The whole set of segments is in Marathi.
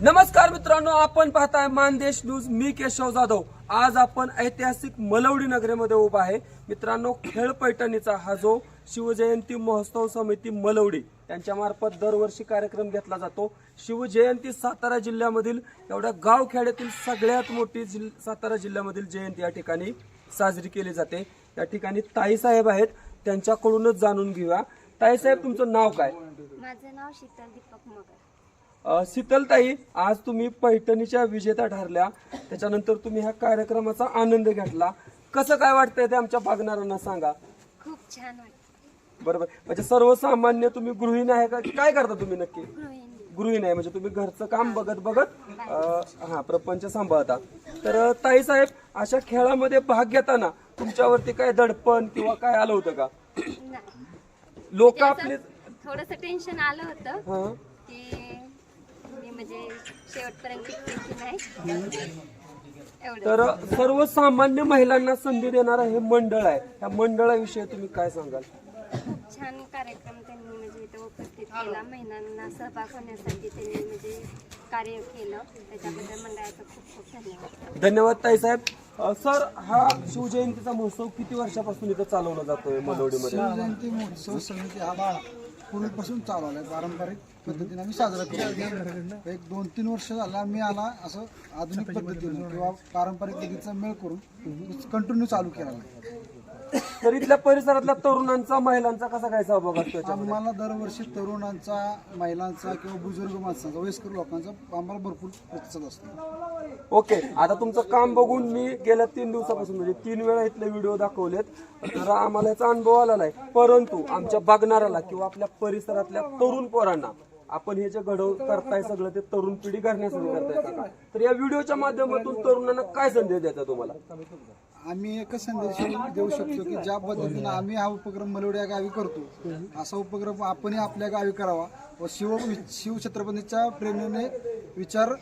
नमस्कार मित्रांनो आपण पाहताय मानदेश न्यूज. मी केशव जाधव. आज आपण ऐतिहासिक मलवडी नगरीमध्ये उभा आहे. मित्रांनो खेळ पैठणीचा हा जो शिवजयंती महोत्सव समिती मलवडी त्यांच्या मार्फत दरवर्षी कार्यक्रम घेतला जातो. शिवजयंती सातारा जिल्ह्यामधील एवढ्या गावखेड्यातील सगळ्यात मोठी जिल सातारा जिल्ह्यामधील जयंती या ठिकाणी साजरी केली जाते. या ठिकाणी ताईसाहेब आहेत. त्यांच्याकडूनच जाणून घेऊया. ताईसाहेब तुमचं नाव काय? माझं नाव शीतल दीपक मगर. अ, शीतलताई आज तुम्ही पैठणीच्या विजेत्या ठरल्या. त्याच्यानंतर तुम्ही ह्या कार्यक्रमाचा आनंद घेतला. कसं काय वाटतंय ते आमच्या बघणाऱ्यांना सांगा. खूप छान वाटतं बरोबर. म्हणजे सर्वसामान्य तुम्ही गृहिणी आहे का? काय करता तुम्ही नक्की? गृहिणी. गृहिणी आहे. म्हणजे तुम्ही घरचं काम बघत बघत अ, हा प्रपंच सांभाळता. तर अ, ताईसाहेब अशा खेळामध्ये भाग घेताना तुमच्यावरती काय दडपण किंवा काय आलं होतं का? नाही. लोक आपले थोडस टेन्शन आलं होतं हा. की मी म्हणजे शेवटपर्यंत टिकते की नाही. एवढं. तर सर्वसामान्य महिलांना संधी देणारं हे मंडळ आहे. त्या मंडळाविषयी तुम्ही काय सांगाल? खूप छान कार्यक्रम त्यांनी म्हणजे इथं उपस्थित केला. महिलांना सहभाग होण्यासाठी त्यांनी म्हणजे कार्य केलं. त्याच्याबद्दल मंडळाचं खूप खूप धन्यवाद. धन्यवाद ताईसाहेब अ, सर हा शिवजयंतीचा महोत्सव किती वर्षापासून इथं चालवला जातोय मलवडीमध्ये? शिवजयंती महोत्सव समिती हा बाळा पूर्वीपासून चालू आलाय पारंपरिक पद्धतीने आम्ही साजरा करतो एक दोन तीन वर्ष झाला आम्ही आला असं आधुनिक पद्धतीने किंवा पारंपरिक पद्धतीचा मेळ करून कंटिन्यू चालू केला आहे. तर इथल्या परिसरातल्या तरुणांचा महिलांचा कसा काय सहभाग असतो आम्हाला दरवर्षी तरुणांचा महिलांचा किंवा बुजुर्ग माणसांचा वयस्कर लोकांचा आम्हाला भरपूर प्रतिसाद असतो. ओके आता तुमचं काम बघून मी गेल्या तीन दिवसापासून म्हणजे तीन वेळा इथले व्हिडिओ दाखवलेत. तर आम्हाला याचा अनुभव आलेला आहे परंतु आमच्या बघणाऱ्याला किंवा आपल्या परिसरातल्या तरुण पोरांना आपण हे जे घडव करताय सगळं ते तरुण पिढी करण्यासाठी करताय का? तर या व्हिडिओच्या माध्यमातून तरुणांना काय संदेश द्यायचा तुम्हाला? आम्ही एकच संदेश देऊ शकतो की ज्या पद्धतीनं आम्ही हा उपक्रम मलवड्या गावी करतो असा उपक्रम आपणही आपल्या गावी करावा व शिव शिवछत्रपतीच्या प्रेरणेने विचार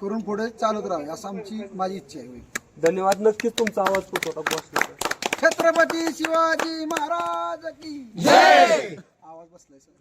करून पुढे चालत राहावे असं आमची माझी इच्छा आहे. धन्यवाद. नक्कीच तुमचा आवाज पोचवता बसला छत्रपती शिवाजी महाराज की आवाज बसलाय सर.